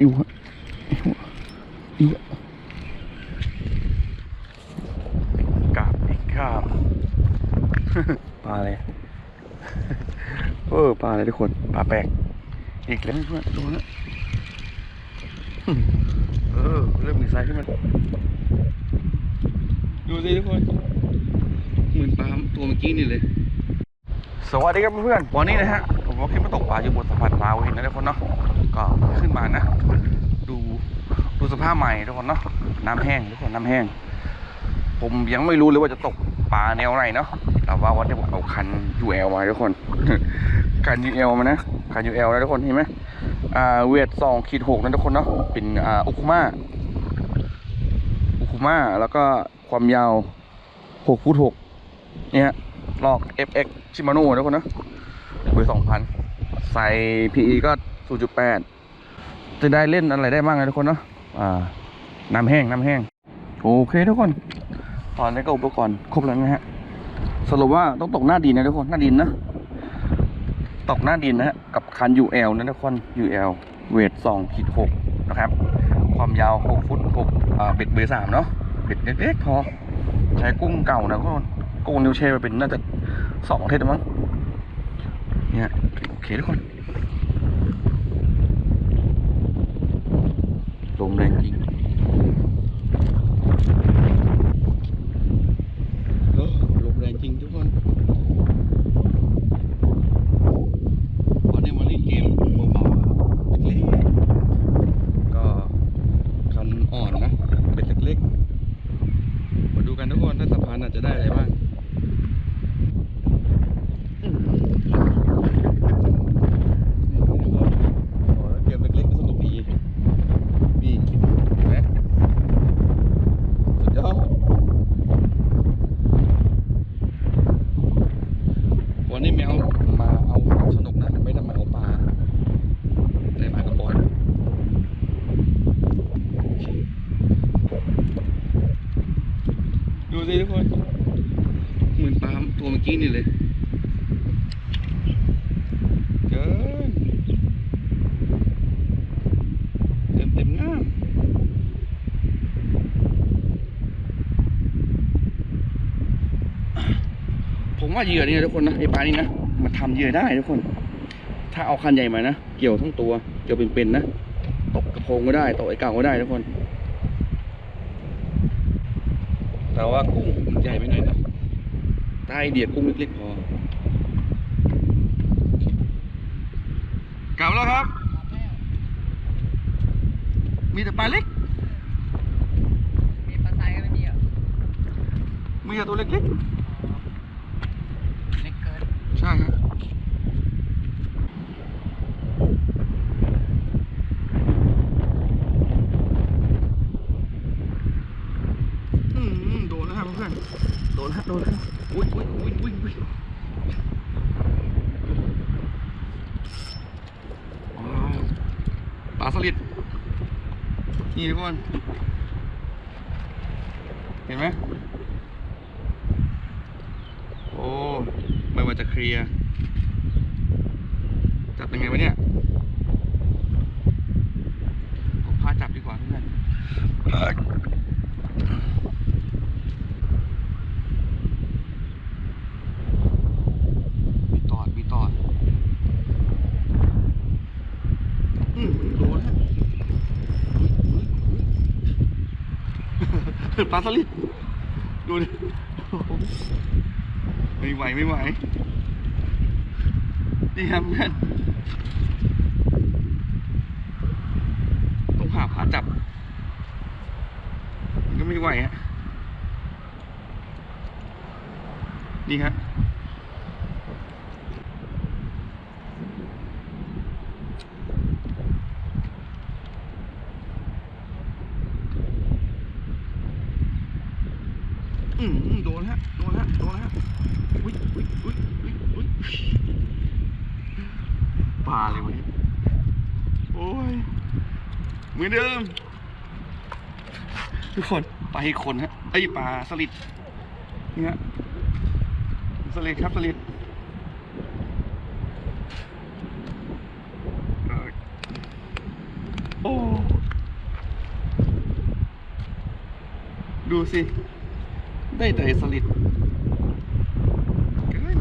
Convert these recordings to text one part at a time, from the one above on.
อยู่ฮะอยู่กราบอีกกราบปลาอะไรเออปลาอะไรทุกคนปลาแปลกอีกแล้วเพื่อนดูนะเออเริ่มมีไซส์ขึ้นมาดูสิทุกคนเหมือนปลาตัวเมื่อกี้นี่เลย สวัสดีครับเพื่อนๆวันนี้นะฮะผมก็ขึ้นมาตกปลาอยู่บนสะพานปลาเห็นนะทุกคนเนาะ ก็ขึ้นมานะ ดูดูสภาพใหม่ทุกคนเนาะน้ำแห้งทุกคนน้ำแห้ง ผมยังไม่รู้เลยว่าจะตกปลาแนวไหนเนาะแต่ว่าวันนี้ผมเอาคัน UL มาทุกคนคัน UL มานะคัน UL นะทุกคนเห็นไหมอ่าเวทสองขีดหกนะทุกคนเนาะเป็นอ่าอุคุมาอุคุมาแล้วก็ความยาวหกฟุตหกเนี่ยลอก FX ชิมาโน่ทุกคนเนาะเบอร์สองพันใส่ PE ก็ ศูนย์จุดแปดจะได้เล่นอะไรได้บ้างนะทุกคนเนาะอ่าน้ำแห้งน้ำแห้งโอเคทุกคนตอนนี้ก็อุปกรณ์ครบแล้วนะฮะสรุปว่าต้องตกหน้าดินนะทุกคนหน้าดินนะตกหน้าดินนะฮะกับคัน UL นะทุกคน UL เวท2ขีด6นะครับ ความยาว 6 ฟุต6อ่าเบ็ดเบอร์สามเนาะเบ็ดเล็กๆพอใช้กุ้งเก่านะทุกคนกุ้งนิวเชฟเป็นน่าจะสองเทศมั้งเนี่ยโอเคทุกคน ลมแรงจริง เออลมแรงจริงทุกคนวันนี้มาเล่นเกมเบาๆเล็กๆก็คันอ่อนนะเป็นเล็กๆมาดูกันทุกคนถ้าสะพานอาจจะได้อะไรบ้างอืมโอ้แล้วเกมเล็กๆก็สนุกดีนี่เห็นไหมสุดยอด วันนี้แมวมาเอาความสนุกนะไม่ได้มาเอาปลาในมากระปอนดูสิทุกคนเหมือนปลาตัว เมื่อกี้นี่เลยเกินเต็มเต็มงามผมว่าเหยื่อนี่นะทุกคนนะไอ้ปลานี่นะมันทำเหยื่อได้ทุกคน ถ้าเอาคันใหญ่มานะเกี่ยวทั้งตัวเกี่ยวเป็นๆนะตกกระพงก็ได้ตกไอ้เก่าก็ได้ทุกคนแต่ว่ากุ้งมันใหญ่ไปหน่อยนะ ถ้าไอเดียกุ้งเล็กๆพอกลับแล้วครับ มีแต่ปลาเล็ก มีปลาทรายก็ไม่มีเหรอมีแต่ตัวเล็กเล็กเกินๆใช่ครับอืมโดนแล้วครับเพื่อนโดนแล้วโดนแล้วอุ้ยอุ้ยอุ้ยอุ้ยอุ้ยว้าวปลาสลิด นี่ทุกคน เห็นไหมโอ้ ไม่ว่าจะเคลียร์ จับยังไงวะเนี่ยผมพาจับดีกว่าเพื่อนเอ้ย มีตอด มีตอด อืมโดนแล้ว ปลาสลิดดูดิไม่ไหวไม่ไหวนี่ครับเพื่อนต้องหาขาจับ ก็ไม่ไหวฮะนี่ครับ อืมอืม โดนฮะ โดนฮะ โดนฮะอุ้ยอุ้ยอุ้ยอุ้ยอุ้ยปลาเลยวันนี้ โอ้ยเหมือนเดิม ทุกคนปลาให้คนฮะไอ้ยปลาสลิดนี่ฮะสลิดครับสลิดโอ้ ดูสิ ได้แต่สลิดเกิน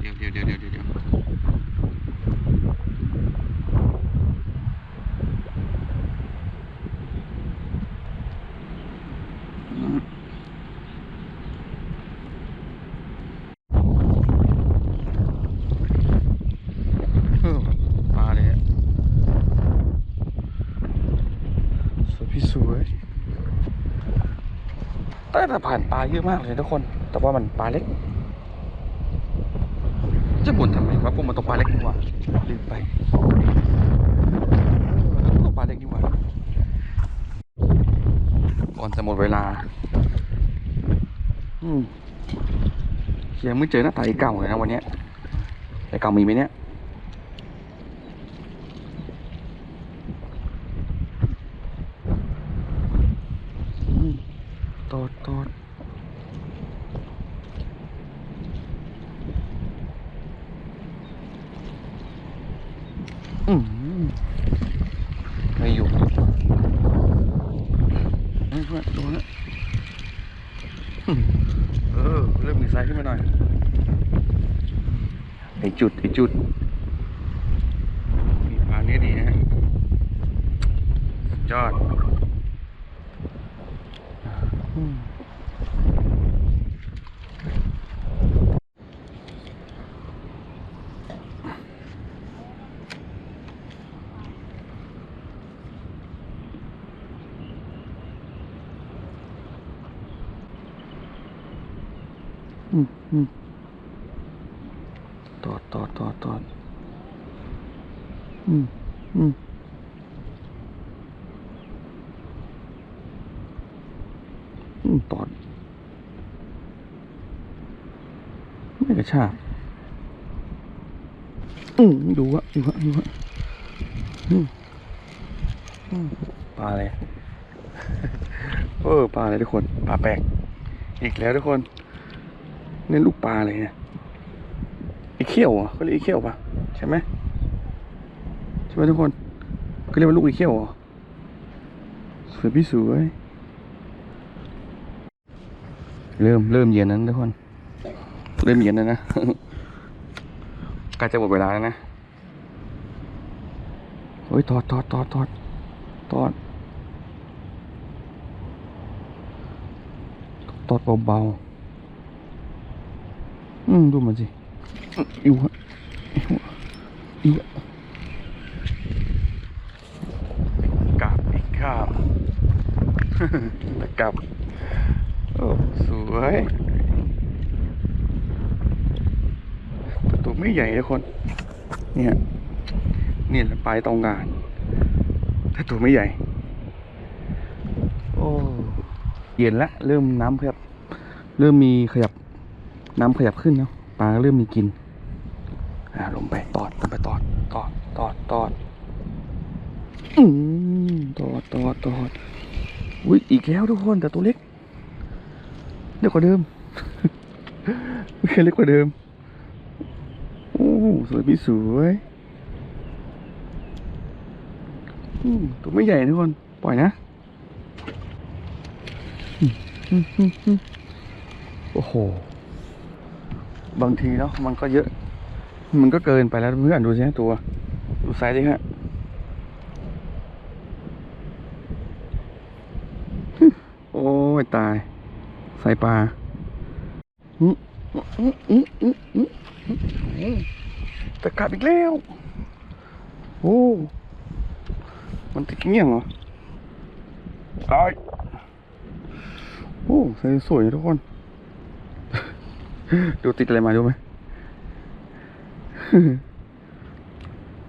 เดี๋ยวเดี๋ยวเดี๋ยวเดี๋ยวเดี๋ยวเออปลาเลยอะสวยพี่สวย ตั้งแต่ผ่านปลาเยอะมากเลยทุกคน แต่ว่ามันปลาเล็ก จะบ่นทำไมว่าพวกมันตกปลาเล็กนี่หว่าลืมไปเออแล้วก็ตกปลาเล็กนี่หว่าก่อนจะหมดเวลา อืมยังไม่เจอหน้าตาไอ้เก่าเลยนะวันนี้ไอ้เก่ามีไหมเนี่ย อืม ตอดตอดอืมไม่อยู่เฮ้เพื่อนโดนแล้วเออเริ่มมีไซส์ขึ้นมาหน่อยไอจุดไอจุดมีปลาเนี้ยดีนะฮะยอด อืมอืมอืมตอดต อดไม่กระชากอืมดูวะดูวะดูวะอืมอืมปลาอะไรเออปลาอะไรทุกคนปลาแปลกอีกแล้วทุกคนเนี่ลูกปลาอะไรเนี่ยไอ้เขี้ยวเหรอะเขาเรียกไอ้เขี้ยวปะใช่ไหมใช่ไหมทุกคนเขาเรียกว่าลูกไอ้เขี้ยวเหรอสวยพี่สวย เริ่มเริ่มเย็นนั้นทุกคน เริ่มเย็นแล้วนะใกล้จะหมดเวลาแล้วนะเฮ้ยตอดตอดตอดตอดตอดตอดเบาๆ อืม ดูมันสิอิวฮะอิวฮะอิวฮะกลับอีกครับกลับ โอ้สวยแต่ตัวไม่ใหญ่ทุกคน เนี่ยนี่แหละปลายตองงานแต่ตัวไม่ใหญ่ โอ้เย็นละเริ่มน้ำขยับ เริ่มมีขยับน้ำขยับขึ้นเนาะปลาเริ่มมีกินอ่าลงไปตอดลงไปตอดตอดตอดตอดอืมตอดตอดตอดอุ้ยอีกแล้วทุกคนแต่ตัวเล็ก เล็กกว่าเดิมไม่เคยเล็กกว่าเดิมโอ้สวยพี่สวยตัวไม่ใหญ่ทุกคน ปล่อยนะ โอ้โห บางทีเนาะมันก็เยอะ มันก็เกินไปแล้วเพื่อนดูสิฮะตัว ดูไซส์ดิฮะโอ้ยตาย ใส่ปลาอืมอืมอืมอืมอืมอืมจะกลับอีกแล้ว โอ้ มันติดเงี้ยงเหรอตายโอ้ใส่สวยทุกคน ดูติดอะไรมาดูไหม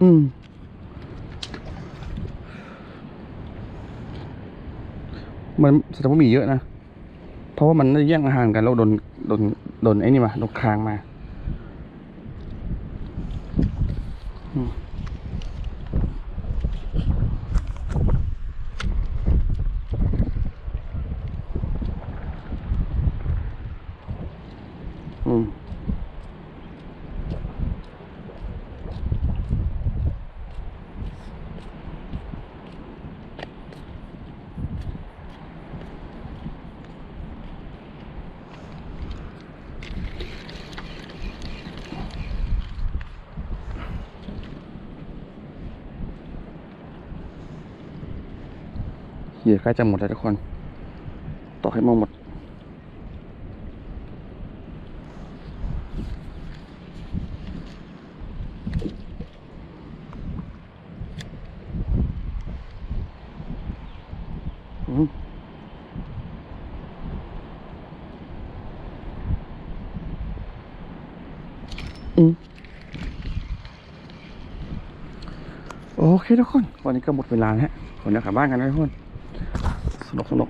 อืมมันแสดงว่ามีเยอะนะ เพราะว่ามันได้แย่งอาหารกันแล้วโดนโดนโดนไอ้นี่มาโดนคางมา อืมอืม เหยื่อใกล้จะหมดแล้วทุกคนตกให้มันหมดอืมอืมโอเคทุกคน วันนี้ก็หมดเวลาแล้วคนจะกลับบ้านกันแล้วทุกคน สนุกสนุก